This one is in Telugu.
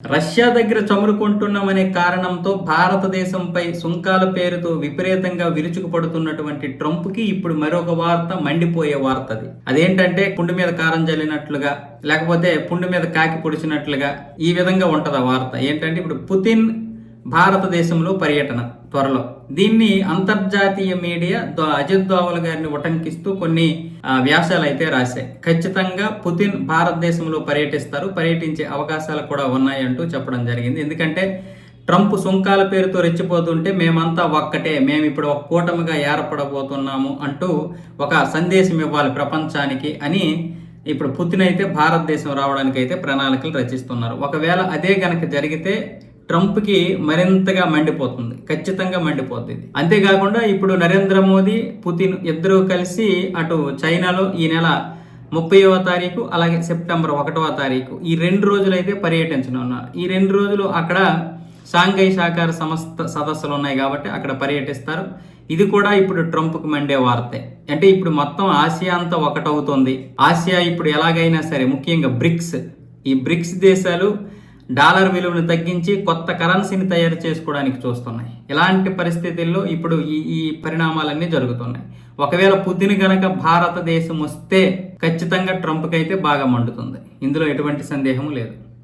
రష్యా దగ్గర చమురుకుంటున్నామనే కారణంతో భారతదేశంపై సుంకాల పేరుతో విపరీతంగా విరుచుకుపడుతున్నటువంటి ట్రంప్కి ఇప్పుడు మరొక వార్త మండిపోయే వార్త అది అదేంటంటే పుండు మీద కారం జల్లినట్లుగా లేకపోతే పుండు మీద కాకి పొడిచినట్లుగా ఈ విధంగా ఉంటది ఆ వార్త. ఏంటంటే ఇప్పుడు పుతిన్ భారతదేశంలో పర్యటన త్వరలో. దీన్ని అంతర్జాతీయ మీడియా అజిత్ దోవల్ గారిని ఉటంకిస్తూ కొన్ని వ్యాసాలు అయితే రాశాయి. ఖచ్చితంగా పుతిన్ భారతదేశంలో పర్యటిస్తారు పర్యటించే అవకాశాలు కూడా ఉన్నాయంటూ చెప్పడం జరిగింది. ఎందుకంటే ట్రంప్ సుంకాల పేరుతో రెచ్చిపోతుంటే మేమంతా ఒక్కటే మేము ఇప్పుడు ఒక కూటమిగా ఏర్పడబోతున్నాము అంటూ ఒక సందేశం ఇవ్వాలి ప్రపంచానికి అని ఇప్పుడు పుతిన్ అయితే భారతదేశం రావడానికి అయితే ప్రణాళికలు రచిస్తున్నారు. ఒకవేళ అదే గనక జరిగితే ట్రంప్కి మరింతగా మండిపోతుంది. ఖచ్చితంగా మండిపోతుంది అంతేకాకుండా ఇప్పుడు నరేంద్ర మోదీ పుతిన్ ఇద్దరూ కలిసి అటు చైనాలో ఈ నెల ముప్పైవ తారీఖు అలాగే సెప్టెంబర్ ఒకటవ తారీఖు ఈ రెండు రోజులైతే పర్యటించనున్నారు ఈ రెండు రోజులు అక్కడ షాంఘై సహకార సంస్థ సదస్సులు ఉన్నాయి కాబట్టి అక్కడ పర్యటిస్తారు. ఇది కూడా ఇప్పుడు ట్రంప్కి మండే వార్తే. అంటే ఇప్పుడు మొత్తం ఆసియా అంతా ఒకటవుతుంది. ఆసియా ఇప్పుడు ఎలాగైనా సరే ముఖ్యంగా బ్రిక్స్. ఈ బ్రిక్స్ దేశాలు డాలర్ విలువను తగ్గించి కొత్త కరెన్సీని తయారు చేసుకోవడానికి చూస్తున్నాయి. ఇలాంటి పరిస్థితుల్లో ఇప్పుడు ఈ ఈ పరిణామాలన్నీ జరుగుతున్నాయి. ఒకవేళ పుతిన్ గనక భారతదేశం వస్తే ఖచ్చితంగా ట్రంప్కి అయితే బాగా మండుతుంది. ఇందులో ఎటువంటి సందేహం లేదు.